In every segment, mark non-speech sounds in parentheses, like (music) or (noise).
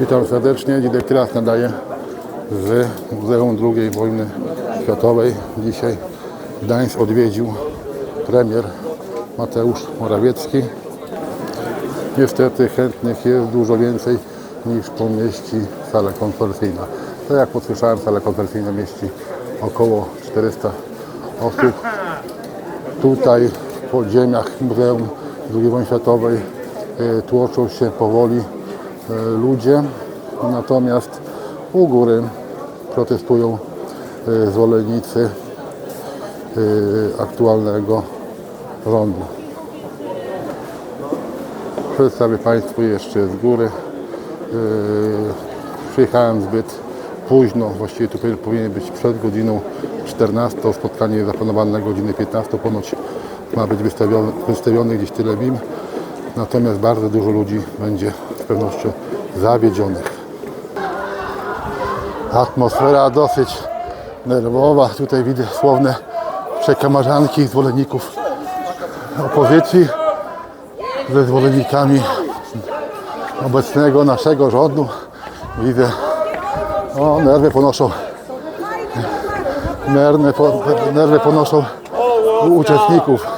Witam serdecznie. Dzidek teraz nadaje z Muzeum II Wojny Światowej. Dzisiaj Gdańsk odwiedził premier Mateusz Morawiecki. Niestety chętnych jest dużo więcej niż pomieści sala konferencyjna. Tak jak posłyszałem, sala konferencyjna mieści około 400 osób. Tutaj w podziemiach Muzeum II Wojny Światowej tłoczą się powoli e, ludzie, natomiast u góry protestują e, zwolennicy aktualnego rządu. Przedstawię Państwu jeszcze z góry. Przyjechałem zbyt późno, właściwie tu powinien- być przed godziną 14. Spotkanie zaplanowane na godzinę 15. Ponoć ma być wystawiony, wystawiony gdzieś tyle BIM. Natomiast bardzo dużo ludzi będzie z pewnością zawiedzionych. Atmosfera dosyć nerwowa. Tutaj widzę słowne przekamarzanki zwolenników opozycji ze zwolennikami obecnego naszego rządu. Widzę, o nerwy ponoszą, nerwy, po, nerwy ponoszą uczestników.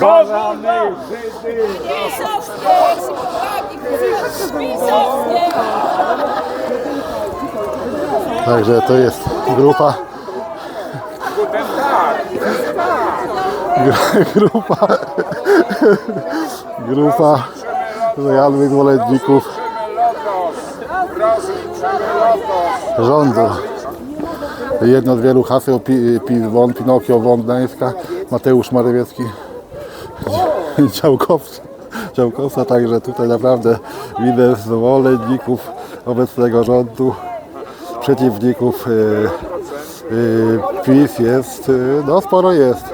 Kochamy Żydy! Także to jest grupa, grupa, grupa lojalnych lotos! rządu. Jedno z wielu haseł Pi- PiS won, Pinokio won Gdańska, Mateusz Morawiecki, (laughs) działkowca, działkowca, także tutaj naprawdę widzę zwolenników obecnego rządu, przeciwników y, y, PiS jest, y, no sporo jest.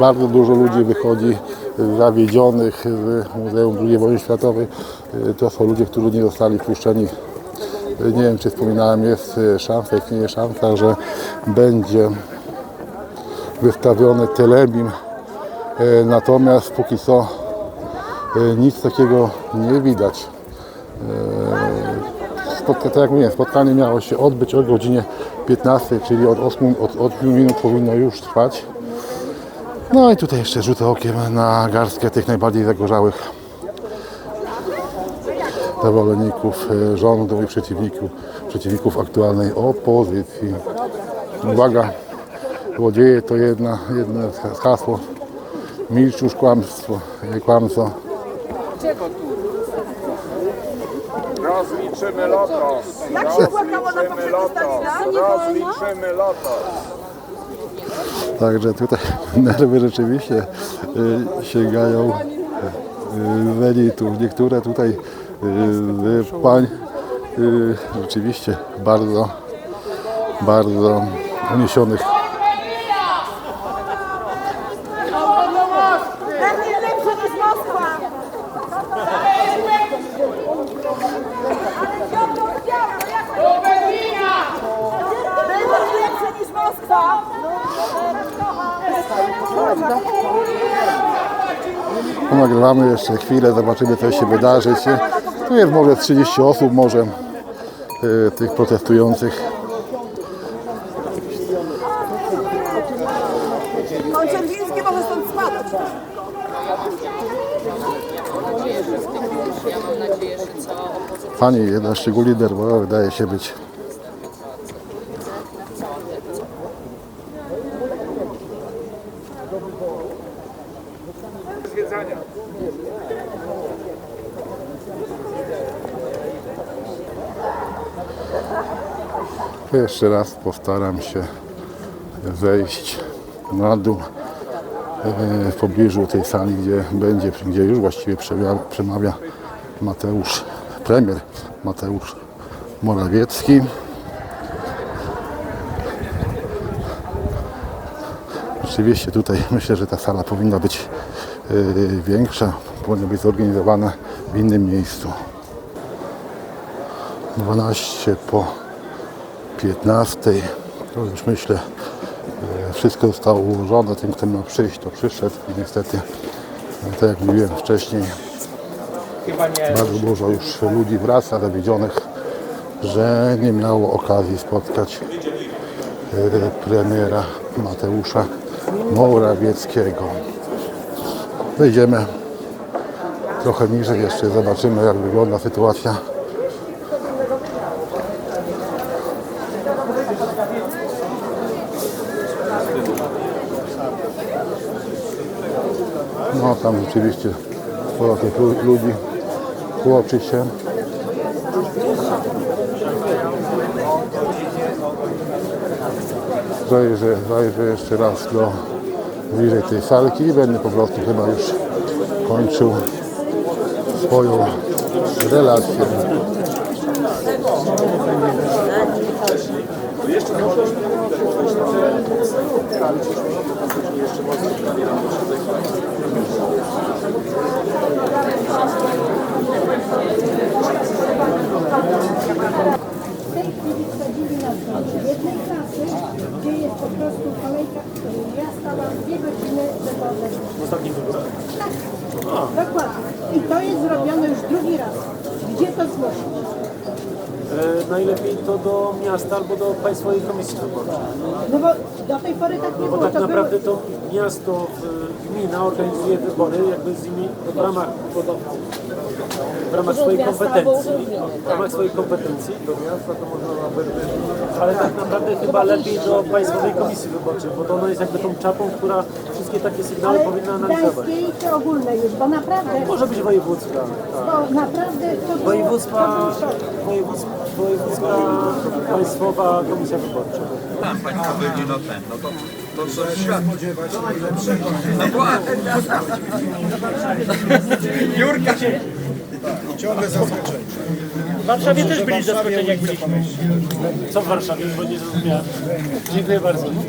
Bardzo dużo ludzi wychodzi zawiedzionych z Muzeum II Wojny Światowej. To są ludzie, którzy nie zostali wpuszczeni nie wiem, czy wspominałem, jest szansa, istnieje szansa, że będzie wystawiony telebim. Y, Natomiast póki co y, nic takiego nie widać. Y, Spotka, tak jak mówiłem, spotkanie miało się odbyć o godzinie 15, czyli od 8, od 8 minut powinno już trwać. No i tutaj jeszcze rzucę okiem na garstkę tych najbardziej zagorzałych zwolenników e, rządu i przeciwników, przeciwników aktualnej opozycji. Uwaga, złodzieje to jedna, jedno z hasło. Milcz już kłamstwo, kłamco. Rozliczymy lotos! Jak się płakało na Rozliczymy lotos! Stalina? Rozliczymy lotos! Także tutaj (laughs) nerwy rzeczywiście y, sięgają y, zenitu. Niektóre tutaj y, z pań y, rzeczywiście bardzo, bardzo uniesionych Nagrywamy jeszcze chwilę, zobaczymy co się wydarzy. Tu jest może 30 osób, może y, tych protestujących. Pan Czerwiński może stąd spadać. Pani jedna szczególnie nerwowa wydaje się być. Zwiedzania! Jeszcze raz postaram się wejść na dół e, w pobliżu tej sali, gdzie będzie, gdzie już właściwie przemawia, przemawia Mateusz, premier Mateusz Morawiecki. Rzeczywiście tutaj (laughs) myślę, że ta sala powinna być e, większa, powinna być zorganizowana w innym miejscu. 12 po 15. To już myślę, e, wszystko zostało ułożone. Ten, kto miał przyjść, to przyszedł i niestety Tak jak mówiłem wcześniej, bardzo dużo już ludzi wraca dowiedzionych, że nie miało okazji spotkać e, premiera Mateusza Morawieckiego. Wejdziemy trochę niżej jeszcze, zobaczymy jak wygląda sytuacja. No tam rzeczywiście sporo tych lu- ludzi tłoczy się. Zajrzę, zajrzę jeszcze raz do bliżej tej salki i będę po prostu chyba już kończył swoją relację. W tej chwili wsadzili nas do jednej klasy, gdzie jest po prostu kolejka. Ja stałam dwie godziny wyborne. W ostatnim Tak, dokładnie. I to jest zrobione już drugi raz. Gdzie to zgłosić? E, najlepiej to do miasta albo do Państwowej Komisji Wyborczej. No bo do tej pory tak nie Bo było. tak To naprawdę było, to miasto, e, gmina organizuje wybory jakby z nimi w ramach, w ramach swojej kompetencji. W ramach swojej kompetencji do miasta to można nawet, ale tak naprawdę chyba lepiej do Państwowej Komisji Wyborczej, bo to ona jest jakby tą czapą, która wszystkie takie sygnały ale powinna analizować. gdańskiej czy ogólne już, bo naprawdę, Może być wojewódzka. bo naprawdę to było, Województwa, to był szok. wojewódzka, wojewódzka Państwowa Komisja Wyborcza. Tam Państwo byli, no ten, no to, to co świat. No właśnie. (laughs) Jurka się... W Warszawie też byli zaskoczeni, jak byliśmy. Co w Warszawie? Bo nie zrozumiałem. Dziękuję bardzo. Dni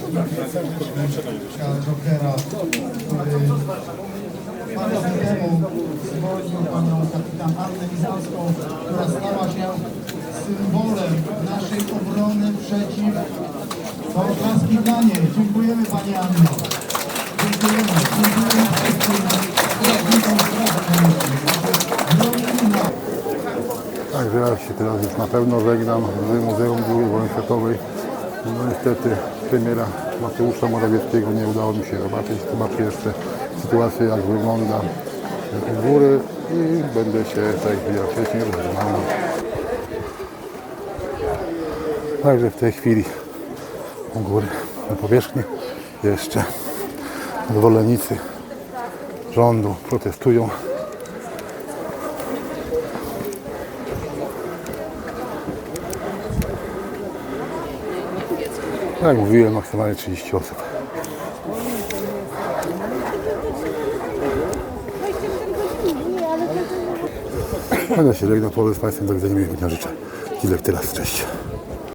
temu zwolnił panią kapitan Annę Mizanską, która stała się symbolem naszej obrony przeciw fałszarskim dla niej. Dziękujemy pani Anno. Dziękujemy. Dziękujemy wszystkim. Także ja się teraz już na pewno żegnam z Muzeum II Wojny Światowej. No niestety premiera Mateusza Morawieckiego nie udało mi się zobaczyć. Zobaczę jeszcze sytuację jak wygląda u góry i będę się tak jak wcześniej rozglądał. Także w tej chwili u góry na powierzchni jeszcze zwolennicy rządu protestują. Jak mówiłem, maksymalnie 30 osób. Będę się żegnał, powiem z Państwem do widzenia, miłego dnia życzę. Tyle teraz, cześć.